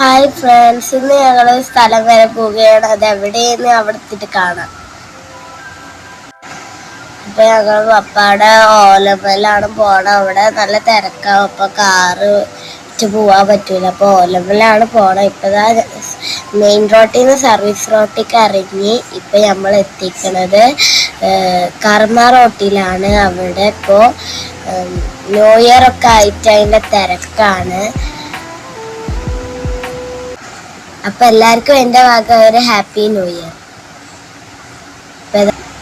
Hi friends ഇന്ന് ഞങ്ങൾ സ്ഥലം വരെ പോവുകയാണ്. അത് എവിടെയെന്ന് അവിടെ എത്തിയിട്ട് കാണാം. അപ്പൊ ഞങ്ങൾ പപ്പാടെ ഓലമ്പലാണ് പോണത്. അവിടെ നല്ല തിരക്കാവും അപ്പൊ കാറ് പോവാൻ പറ്റൂല. അപ്പൊ ഓലമലാണ് പോണത്. ഇപ്പതാ മെയിൻ റോട്ടിൽ നിന്ന് സർവീസ് റോട്ടിലേക്ക് ഇറങ്ങി ഇപ്പൊ നമ്മൾ എത്തിക്കണത് ഏഹ്, കർമ്മ റോട്ടിലാണ് അവിടെ. ഇപ്പോ ന്യൂ ഇയർ ഒക്കെ ആയിട്ട് അതിന്റെ തിരക്കാണ്. അപ്പൊ എല്ലാവർക്കും എന്റെ ഭാഗം ഒരു ഹാപ്പി ന്യൂ ഇയർ.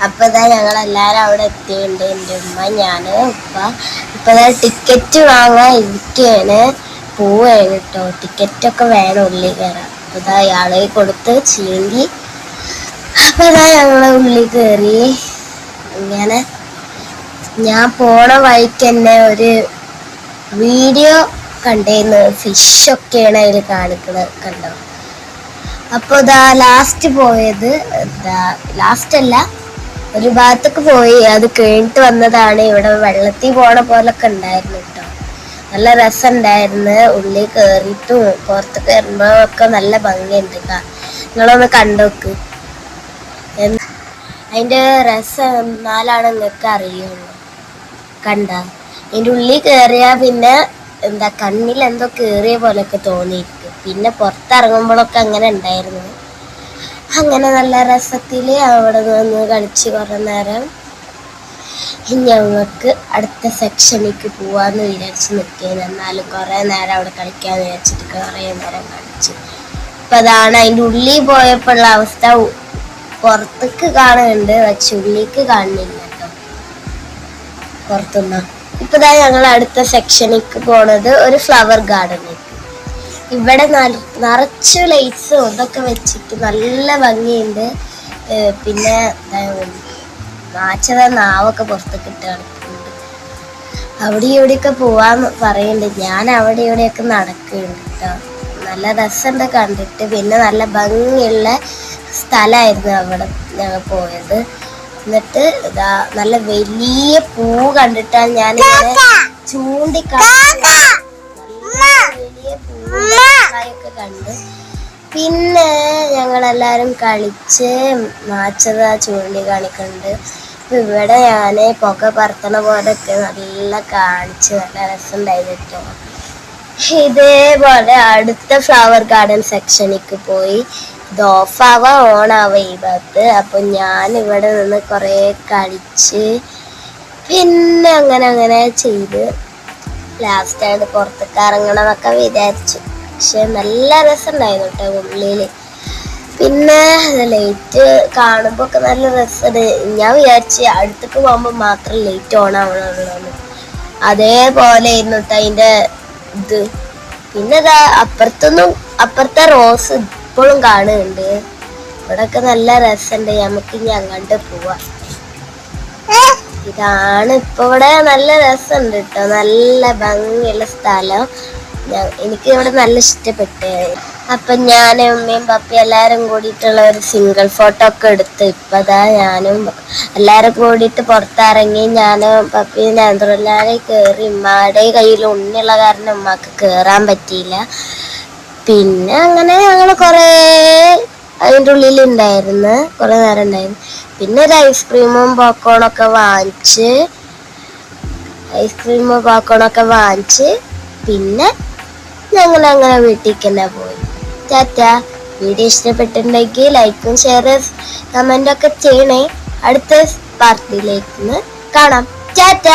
അപ്പൊ ഇതാ എല്ലാരും അവിടെ എത്തിയിട്ടുണ്ട്. എന്റെ ഉമ്മ ഞാൻ ഉപ്പ. ഇപ്പൊ ടിക്കറ്റ് വാങ്ങാൻ ഇരിക്കുകയാണ് പോവുകയാണ് കേട്ടോ ടിക്കറ്റ് ഒക്കെ വേണം ഉള്ളിൽ കയറാൻ. അപ്പൊ ഇതാ ഇയാളെ കൊടുത്ത് ചീന്തി. അപ്പൊ ഇതാ ഉള്ളിൽ കയറി. ഇങ്ങനെ ഞാൻ പോണ വഴിക്ക് തന്നെ ഒരു വീഡിയോ കണ്ടിരുന്നു ഫിഷൊക്കെയാണ് അതിൽ കാണിക്കുന്നത് കണ്ടോ? അപ്പൊ ഇതാ ലാസ്റ്റ് പോയത് എന്താ ലാസ്റ്റ് അല്ല ഒരു ഭാഗത്തേക്ക് പോയി. അത് കഴിഞ്ഞിട്ട് വന്നതാണ് ഇവിടെ വെള്ളത്തിൽ പോണ പോലൊക്കെ ഉണ്ടായിരുന്നു കേട്ടോ നല്ല രസമുണ്ടായിരുന്നു. ഉള്ളിൽ കയറിയിട്ടും പുറത്ത് കയറുമ്പോ ഒക്കെ നല്ല ഭംഗിയുണ്ട് കേട്ടോ നിങ്ങളൊന്ന് കണ്ടോക്ക്. അതിന്റെ രസം എന്നാലാണ് നിങ്ങൾക്ക് അറിയുള്ളൂ. കണ്ട. അതിന്റെ ഉള്ളിൽ കയറിയാ പിന്നെ എന്താ കണ്ണിൽ എന്തോ കയറിയ പോലൊക്കെ തോന്നിയിരിക്കും പിന്നെ പുറത്തിറങ്ങുമ്പോഴൊക്കെ അങ്ങനെ ഉണ്ടായിരുന്നു. അങ്ങനെ നല്ല രസത്തിൽ അവിടെ നിന്ന് കളിച്ച് കുറേ നേരം. ഞങ്ങൾക്ക് അടുത്ത സെക്ഷനിലേക്ക് പോവാന്ന് വിചാരിച്ച് നിൽക്കുകയാണ് എന്നാലും കുറേ നേരം അവിടെ കളിക്കാന്ന് വിചാരിച്ചിട്ട് കുറേ നേരം കളിച്ച്. അപ്പം അതാണ് അതിന്റെ ഉള്ളിൽ പോയപ്പോഴുള്ള അവസ്ഥ. പുറത്തേക്ക് കാണുന്നുണ്ട് പക്ഷെ ഉള്ളിലേക്ക് കാണുന്നില്ല കേട്ടോ. പുറത്തുനിന്ന്. ഇപ്പം ഞങ്ങൾ അടുത്ത സെക്ഷനിലേക്ക് പോണത് ഒരു ഫ്ലവർ ഗാർഡനിലേക്ക് ഇവിടെ നിറച്ച് ലൈറ്റ്സും ഇതൊക്കെ വെച്ചിട്ട് നല്ല ഭംഗിയുണ്ട്. പിന്നെ നാച്ചത നാവൊക്കെ പുറത്തേക്ക് ഇട്ട് അവിടെ ഇവിടെയൊക്കെ പോവാന്ന് പറയുന്നുണ്ട് ഞാൻ അവിടെ ഇവിടെയൊക്കെ നടക്കുന്നുണ്ട് കേട്ടോ. നല്ല രസമുണ്ട് കണ്ടിട്ട്. പിന്നെ നല്ല ഭംഗിയുള്ള സ്ഥലമായിരുന്നു അവിടെ ഞങ്ങൾ പോയത്. എന്നിട്ട് ഇതാ നല്ല വലിയ പൂ കണ്ടിട്ടാണ് ഞാൻ ഇങ്ങനെ വലിയ നല്ല വലിയ കണ്ടു. പിന്നെ ഞങ്ങളെല്ലാരും കളിച്ച് മാച്ചത ചൂണ്ടി കാണിക്കുന്നുണ്ട് ഇപ്പൊ ഇവിടെ ഞാൻ പുക പറത്തണ പോലൊക്കെ നല്ല കാണിച്ച് നല്ല രസമുണ്ടായിരുന്നു കേട്ടോ ഇതേപോലെ അടുത്ത ഫ്ലവർ ഗാർഡൻ സെക്ഷനിക്ക് പോയി. ഇത് ഓഫാവാ ഓണാവാ ഈ ഭാഗത്ത്. അപ്പൊ ഞാൻ ഇവിടെ നിന്ന് കുറെ കളിച്ച് പിന്നെ അങ്ങനെ അങ്ങനെ ചെയ്ത് ലാസ്റ്റ് ആയിട്ട് പുറത്തേക്ക് ഇറങ്ങണമെന്നൊക്കെ വിചാരിച്ചു. പക്ഷെ നല്ല രസമുണ്ടായിരുന്നു കേട്ടോ ഉള്ളിൽ. പിന്നെ ലൈറ്റ് കാണുമ്പോ ഒക്കെ നല്ല രസമുണ്ട്. ഞാൻ വിചാരിച്ച് അടുത്തേക്ക് പോകുമ്പോ മാത്രം ലൈറ്റ് ഓൺ ആവണമെന്ന് അതേപോലെ ആയിരുന്നു കേട്ടോ അതിന്റെ ഇത്. പിന്നെ ഇതാ അപ്പുറത്തൊന്നും അപ്പുറത്തെ റോസ് ഇപ്പോഴും കാണുന്നുണ്ട്. ഇവിടൊക്കെ നല്ല രസമുണ്ട്. നമുക്ക് ഇനി അങ്ങോട്ട് പോവാം. ഇതാണ് ഇപ്പൊ ഇവിടെ നല്ല രസമുണ്ട് കേട്ടോ. നല്ല ഭംഗിയുള്ള സ്ഥലം. എനിക്ക് ഇവിടെ നല്ല ഇഷ്ടപ്പെട്ടു. അപ്പൊ ഞാൻ ഉമ്മയും പപ്പയും എല്ലാരും കൂടിയിട്ടുള്ള ഒരു സിംഗിൾ ഫോട്ടോ ഒക്കെ എടുത്ത് ഇപ്പതാ ഞാനും എല്ലാരും കൂടിയിട്ട് പുറത്തിറങ്ങി ഞാനും പപ്പയും നേന്ത്രല്ലാതെ കയറി ഉമ്മയുടെ കയ്യിൽ ഉണ്ണിയുള്ള കാരണം ഉമ്മക്ക് കേറാൻ പറ്റിയില്ല. പിന്നെ അങ്ങനെ ഞങ്ങൾ കുറേ അതിന്റെ ഉള്ളിൽ ഉണ്ടായിരുന്നു കുറേ നേരം ഉണ്ടായിരുന്നു. പിന്നെ ഒരു ഐസ്ക്രീമും പോക്കോണൊക്കെ വാങ്ങിച്ച് ഐസ്ക്രീമും പോക്കോണൊക്കെ വാങ്ങിച്ച് പിന്നെ ഞങ്ങൾ അങ്ങനെ വീട്ടിലേക്ക് തന്നെ പോയി ടാറ്റ വീഡിയോ ഇഷ്ടപ്പെട്ടിട്ടുണ്ടെങ്കിൽ ലൈക്കും ഷെയർ കമന്റ് ഒക്കെ ചെയ്യണേ. അടുത്ത പാർട്ടിയിലേക്ക് കാണാം. ടാറ്റ!